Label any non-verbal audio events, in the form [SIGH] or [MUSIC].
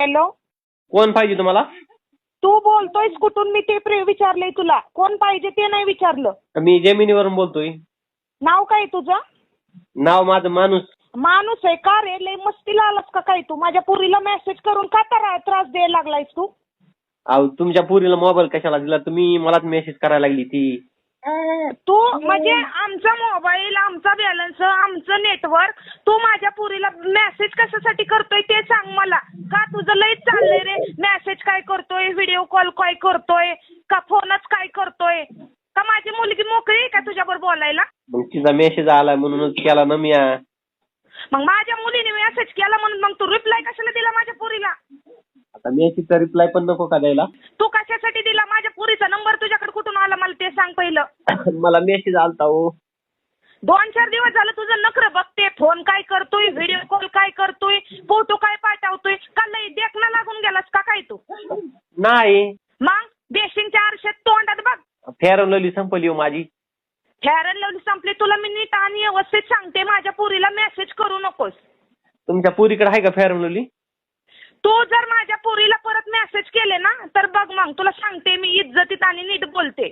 Hello? कोण पाहिजे तुम्हाला? तू बोलतोयस कुठून? मी ते प्रे विचारलंय तुला. कोण पाहिजे ते नाही विचारलं. मी जमिनीवरून बोलतोय. नाव काय तुझं? नाव माझं माणूस. माणूस आहे का रे? लय मस्तीला आलास का काय तू? माझ्या पुरीला मेसेज करून का तर त्रास द्यायला लागलायस तू? अहो तुमच्या पुरीला मोबाईल कशाला दिला? तुम्ही मलाच मेसेज करायला लागली ती. तू म्हणजे आमचा मोबाईल आमचा बॅलन्स आमचं नेटवर्क तू माझ्या पुरीला मेसेज कशासाठी करतोय ते सांग मला. का तुझं लईच चाललंय रे? मेसेज काय करतोय? व्हिडिओ कॉल काय करतोय? का फोनच काय करतोय? का माझी मुलगी मोकळी आहे का तुझ्याबरोबर बोलायला? मग तिचा मेसेज आला म्हणूनच केला ना मी. मग माझ्या मुलीने मेसेज केला म्हणून मग तू रिप्लाय कशाला दिला माझ्या पुरीला? आता मेसेजचा रिप्लाय पण नको का द्यायला? तू कशासाठी दिला? माझ्या पुरीचा नंबर तुझ्याकडे कुठून आला? मला ते सांग पहिलं. [LAUGHS] मला मेसेज आलता हो. दोन चार दिवस झालं तुझं नखरं बघते फोन काय करतोय व्हिडिओ कॉल काय करतोय फोटो काय पाठवतोय का लई देखना लागून गेलास का काय तू? नाही. मग बेसिंगच्या आरशात तोंडात बघ. फेअर लवली संपली हो माझी. अँड लवली संपली तुला मी नीट आणि व्यवस्थित सांगते माझ्या पुरीला मेसेज करू नकोस. तुमच्या पुरीकडे आहे का फेअर लवली तू जर माझ्या पुरीला परत मेसेज केले ना तर बघ मग तुला सांगते मी इज्जतीत आणि नीट बोलते.